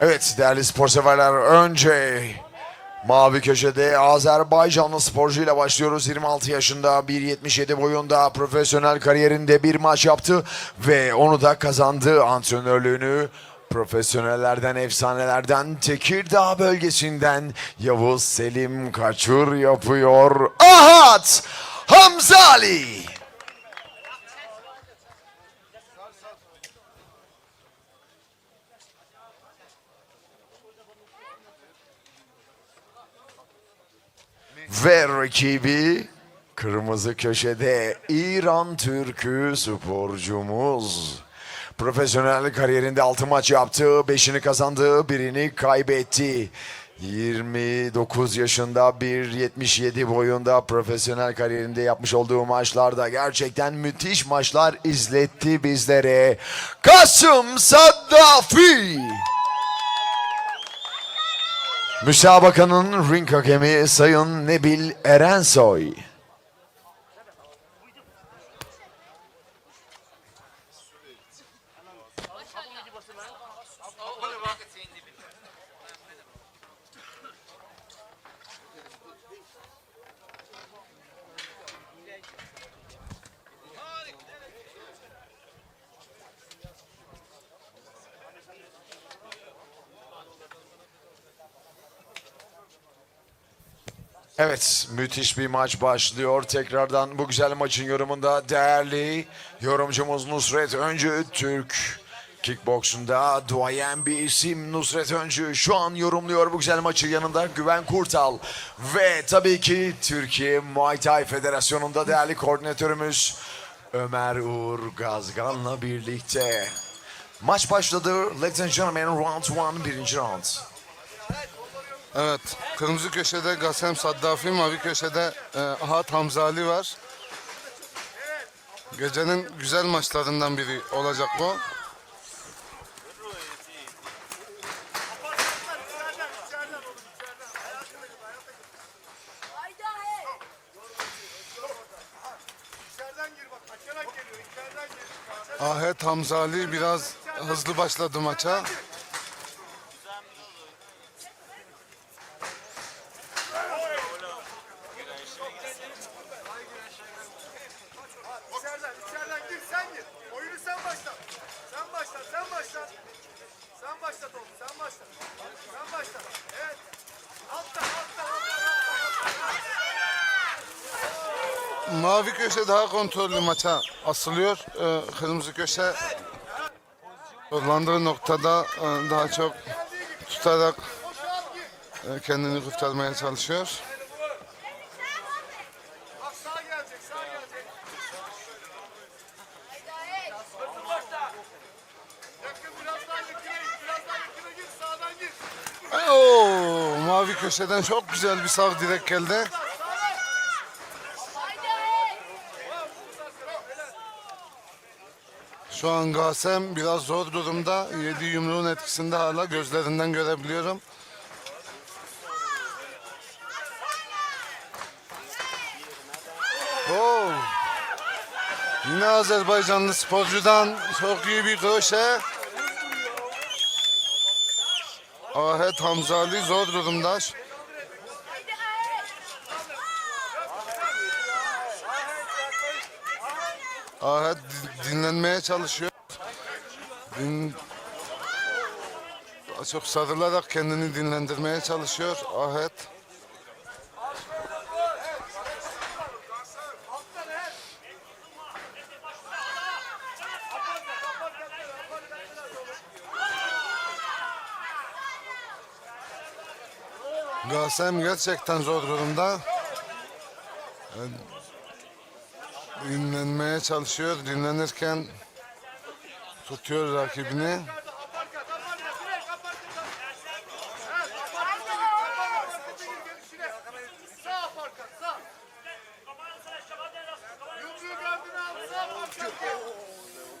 Evet değerli spor severler önce mavi köşede Azerbaycanlı sporcuyla başlıyoruz. 26 yaşında 1.77 boyunda profesyonel kariyerinde bir maç yaptı ve onu da kazandı antrenörlüğünü. Profesyonellerden, efsanelerden Tekirdağ bölgesinden Yavuz Selim Kaçur yapıyor. Ahat Hamzali. Ve rakibi kırmızı köşede İran Türk'ü sporcumuz. Profesyonel kariyerinde 6 maç yaptı. 5'ini kazandı, birini kaybetti. 29 yaşında 1.77 boyunda profesyonel kariyerinde yapmış olduğu maçlarda gerçekten müthiş maçlar izletti bizlere. Kasım Saddafi. Müsabakanın ring hakemi Sayın Nebil Erensoy. Evet, müthiş bir maç başlıyor. Tekrardan bu güzel maçın yorumunda değerli yorumcumuz Nusret Öncü Türk. Kickboksunda duayen bir isim Nusret Öncü şu an yorumluyor bu güzel maçı yanında Güven Kurtal. Ve tabii ki Türkiye Muay Thai Federasyonu'nda değerli koordinatörümüz Ömer Uğur Gazgan'la birlikte. Maç başladı. Ladies and gentlemen round one birinci round. Evet, kırmızı köşede Gasem Saddafi, mavi köşede e, Ahat Hamzali var. Gecenin güzel maçlarından biri olacak bu. Ahet Hamzali biraz hızlı başladı maça. Mavi köşe daha kontrollü maça asılıyor. E, kırmızı köşe zorlandığı noktada e, daha çok tutarak e, kendini kurtarmaya çalışıyor. Oo, mavi köşeden çok güzel bir sağ direk geldi. Şu an Gasem biraz zor durumda. Yedi yumruğun etkisinde hala gözlerinden görebiliyorum. Oo. Yine Azerbaycanlı sporcudan çok iyi bir kroşe. Ahet Hamzali zor durumda. Ahet di- dinlenmeye çalışıyor. Din... Daha çok sarılarak kendini dinlendirmeye çalışıyor Ahet. Gasem gerçekten zor durumda. Yani Dinlenmeye çalışıyor. Dinlenirken tutuyor rakibini.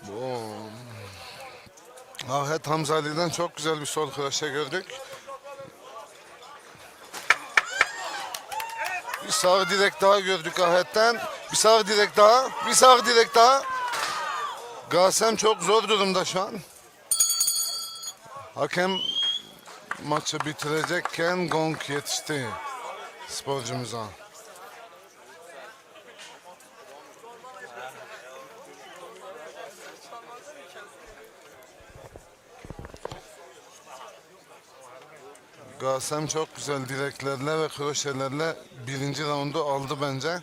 Boom. Ahet Hamzali'den çok güzel bir sol kroşe gördük. Bir sağ direk daha gördük Ahet'ten. Bir sağ direk daha. Bir sağ direk daha. Gasem çok zor durumda şu an. Hakem maçı bitirecekken gong yetişti sporcumuza. Gasem çok güzel direklerle ve kroşelerle birinci raundu aldı bence.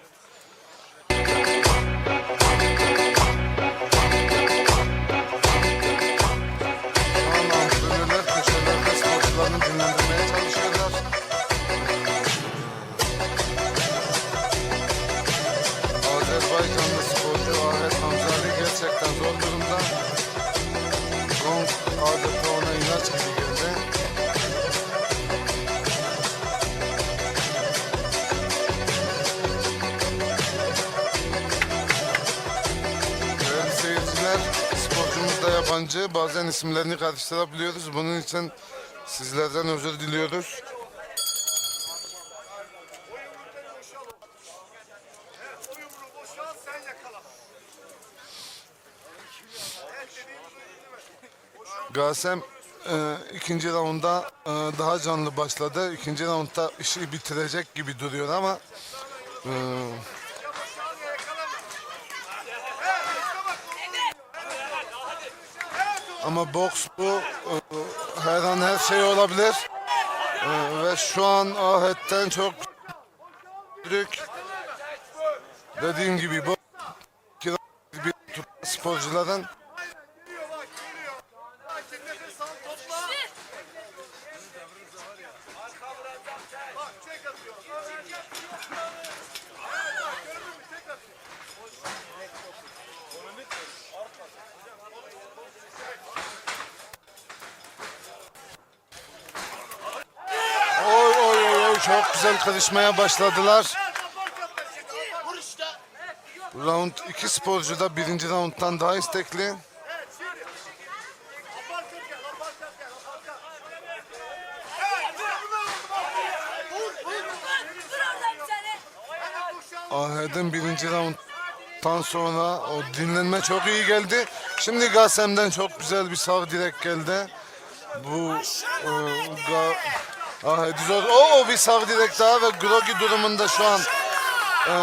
Yabancı. Bazen isimlerini karıştırabiliyoruz. Bunun için sizlerden özür diliyoruz. Gasem e, ikinci raunda e, daha canlı başladı. İkinci raundda işi bitirecek gibi duruyor ama e, ama boks bu e, her an her şey olabilir. E, ve şu an Ahet'ten çok büyük dediğim gibi bu bir sporcuların çok güzel karışmaya başladılar. Round iki sporcu da birinci rounddan daha istekli. Ahed'in birinci rounddan sonra o dinlenme çok iyi geldi. Şimdi Gasem'den çok güzel bir sağ direk geldi. Bu e, Ahed'i zor. Oo bir sağ direk daha ve Grogi durumunda şu an. E,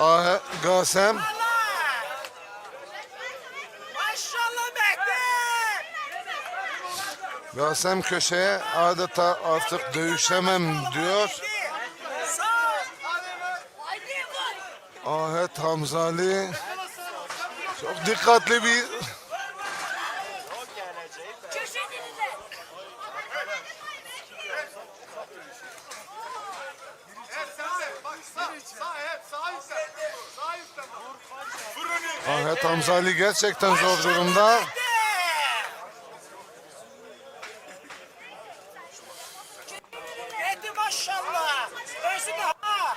Ahe, Gasem. Gasem köşeye adeta artık dövüşemem diyor. Ahet Hamzali çok dikkatli bir Köşedenize. Evet, sen de. Bak, sağ, sağ, evet, sağ üstten. Sağ üstten bak. Vur Hamzali gerçekten zor durumda. Maşallah. Ha.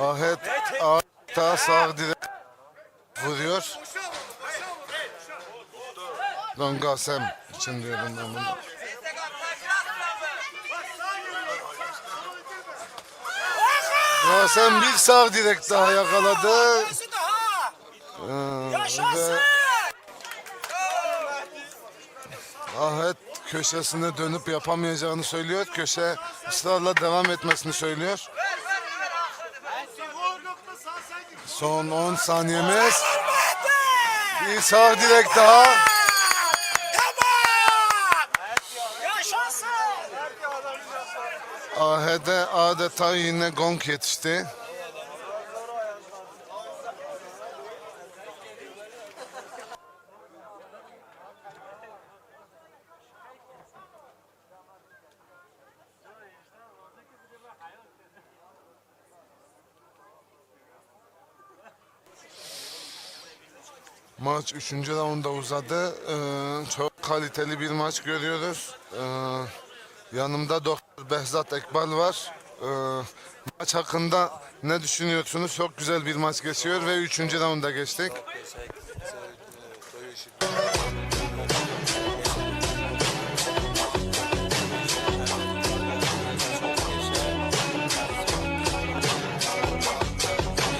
Orada. Ahet adeta sağ direk vuruyor. Boşal, boşal. Boşal. Don Gasem için diyorum ben bunu. Bak sağ geliyor. Solu Gasem bir sağ direk daha yakaladı. Yaşasın. ve Ahet köşesine dönüp yapamayacağını söylüyor. Köşe ısrarla devam etmesini söylüyor. Son 10 saniyemiz. Bir sağ direk daha. Tamam. Yaşasın. Ahet'e adeta yine gong yetişti. Maç 3. raunda uzadı. Ee, çok kaliteli bir maç görüyoruz. Ee, yanımda Doktor Behzat Ekbal var. Ee, maç hakkında ne düşünüyorsunuz? Çok güzel bir maç geçiyor ve 3. raunda geçtik.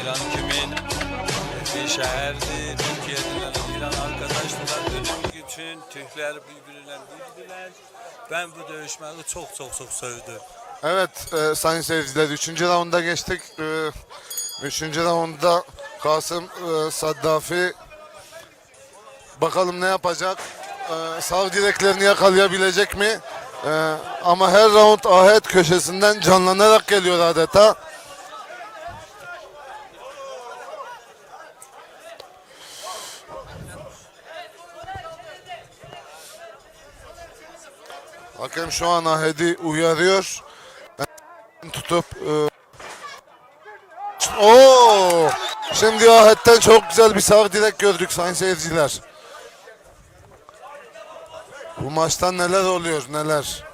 İran Kümin, Şehir için Türkler birbirine bildiler. Ben bu dövüşmeyi çok çok çok sevdim. Evet e, sayın seyirciler 3. raunda geçtik. 3. raunda Kasım e, Saddafi bakalım ne yapacak? E, sağ direklerini yakalayabilecek mi? E, ama her round ahet köşesinden canlanarak geliyor adeta. Hakem şu an Ahed'i uyarıyor. Tutup e... Oo! Şimdi Ahed'den çok güzel bir sağ direk gördük sayın seyirciler. Bu maçtan neler oluyor neler.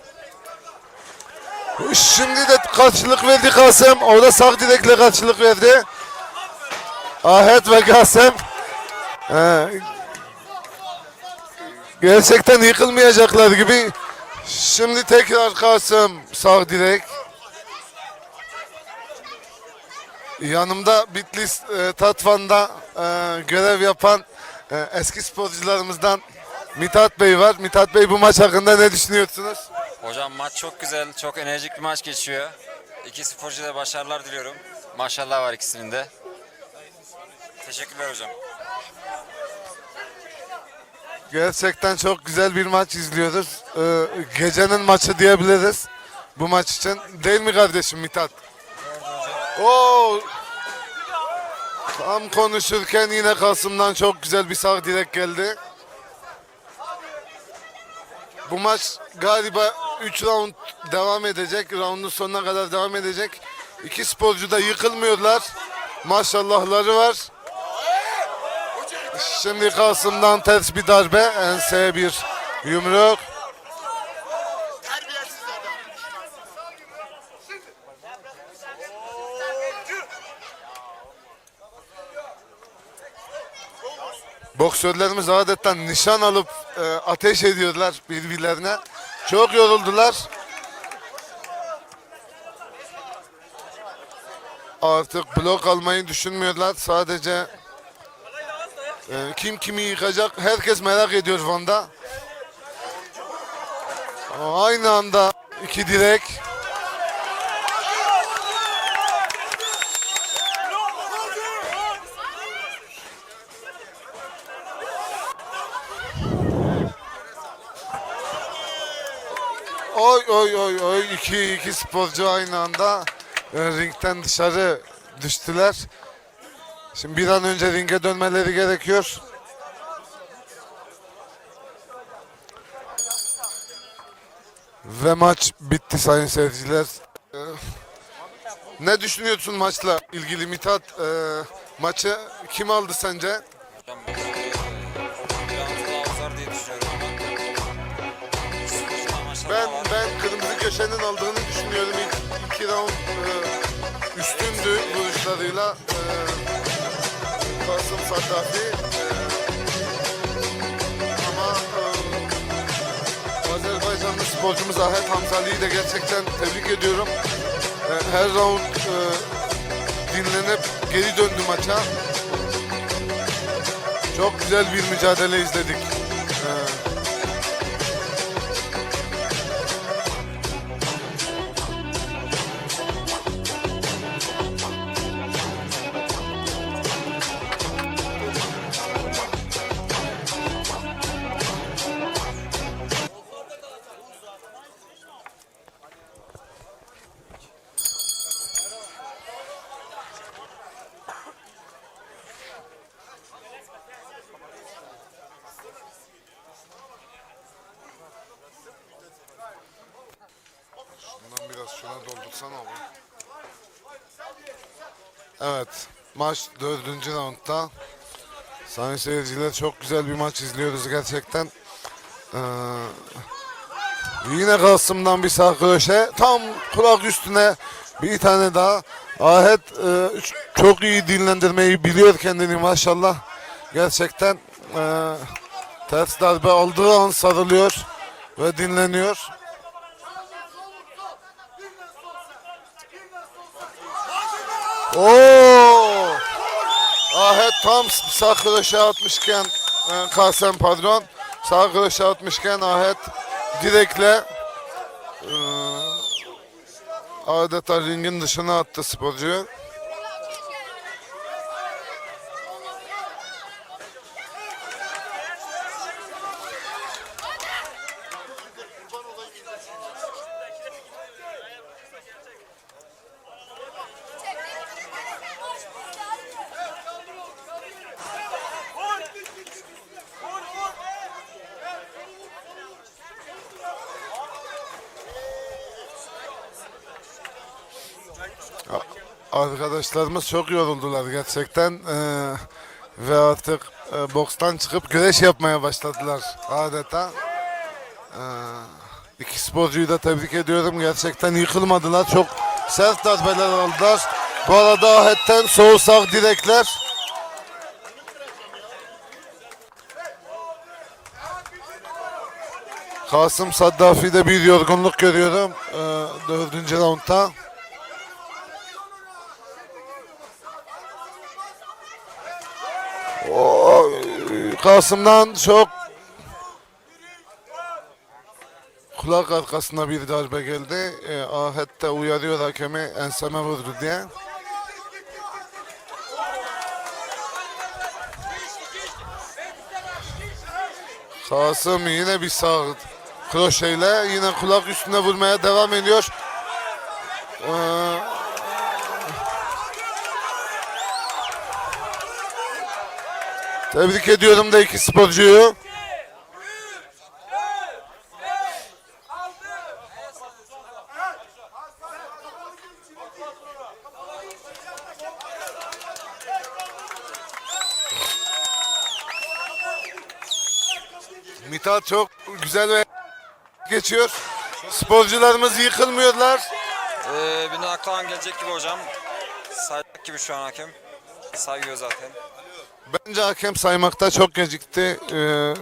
Şimdi de karşılık verdi Kasım. Orada sağ direkle karşılık verdi. Ahet ve Kasım. Ee, gerçekten yıkılmayacaklar gibi. Şimdi tekrar Kasım sağ direk. Yanımda Bitlis e, Tatvan'da e, görev yapan e, eski sporcularımızdan Mithat Bey var. Mithat Bey bu maç hakkında ne düşünüyorsunuz? Hocam maç çok güzel, çok enerjik bir maç geçiyor. İki sporcuya da başarılar diliyorum. Maşallah var ikisinin de. Teşekkürler hocam. Gerçekten çok güzel bir maç izliyoruz. E, gecenin maçı diyebiliriz bu maç için. Değil mi kardeşim Mithat? Oo! Tam konuşurken yine Kasım'dan çok güzel bir sağ direk geldi. Bu maç galiba 3 round devam edecek. Roundun sonuna kadar devam edecek. İki sporcu da yıkılmıyorlar. Maşallahları var. Şimdi Kasım'dan ters bir darbe. Enseye bir yumruk. Boksörlerimiz adetten nişan alıp e, ateş ediyorlar birbirlerine. Çok yoruldular. Artık blok almayı düşünmüyorlar. Sadece e, kim kimi yıkacak herkes merak ediyor Van'da. Aynı anda iki direk. Oy oy oy oy iki iki sporcu aynı anda e, ringten dışarı düştüler. Şimdi bir an önce ringe dönmeleri gerekiyor. Ve maç bitti sayın seyirciler. E, ne düşünüyorsun maçla ilgili Mithat? E, maçı kim aldı sence? Ben Ben kırmızı köşenin aldığını düşünüyorum. İlk iki round e, üstündü vuruşlarıyla. E, Kasım Saddafi. E, ama e, Azerbaycanlı sporcumuz Ahet Hamzali'yi de gerçekten tebrik ediyorum. E, her round e, dinlenip geri döndü maça. Çok güzel bir mücadele izledik. Abi. Evet. Maç dördüncü roundda. Sayın seyirciler çok güzel bir maç izliyoruz gerçekten. Ee, yine Kasım'dan bir sağ köşe. Tam kulak üstüne bir tane daha. Ahet e, çok iyi dinlendirmeyi biliyor kendini maşallah. Gerçekten e, ters darbe aldığı an sarılıyor ve dinleniyor. Oo! Ahet tam sağ kroşe atmışken e, Kasem pardon sağ kroşe atmışken Ahet direkle e, adeta ringin dışına attı sporcuyu. Arkadaşlarımız çok yoruldular gerçekten Ee, ve artık e, bokstan çıkıp güreş yapmaya başladılar adeta. Ee, iki sporcuyu da tebrik ediyorum gerçekten yıkılmadılar çok sert darbeler aldılar. Bu arada Ahet'ten sol sağ direkler. Kasım Saddafi'de bir yorgunluk görüyorum ee, dördüncü roundda. Kasım'dan çok kulak arkasına bir darbe geldi. E, Ahet de uyarıyor hakemi enseme vurdu diye. Kasım yine bir sağ kroşeyle yine kulak üstüne vurmaya devam ediyor. Ee, Tebrik ediyorum da iki sporcuyu. Mithat çok güzel ve geçiyor. Sporcularımız yıkılmıyorlar. Ee, bir naklan gelecek gibi hocam. Sayacak gibi şu an hakem. Sayıyor zaten. Bence hakem saymakta çok gecikti. Ee,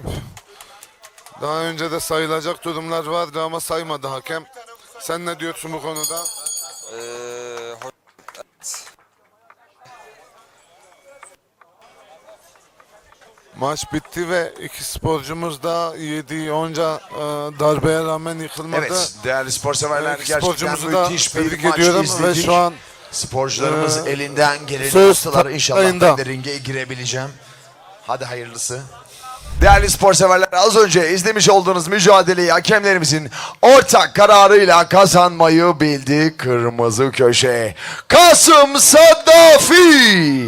daha önce de sayılacak durumlar vardı ama saymadı hakem. Sen ne diyorsun bu konuda? Ee, Maç bitti ve iki sporcumuz da yediği onca e, darbeye rağmen yıkılmadı. Evet değerli spor severler İki gerçekten sporcumuzu da müthiş bir tebrik maç ediyorum izledik. ve şu an Sporcularımız e, elinden geleni söz yaptılar. İnşallah ben de ringe girebileceğim. Hadi hayırlısı. Değerli spor severler az önce izlemiş olduğunuz mücadeleyi hakemlerimizin ortak kararıyla kazanmayı bildi kırmızı köşe. Kasım Saddafi.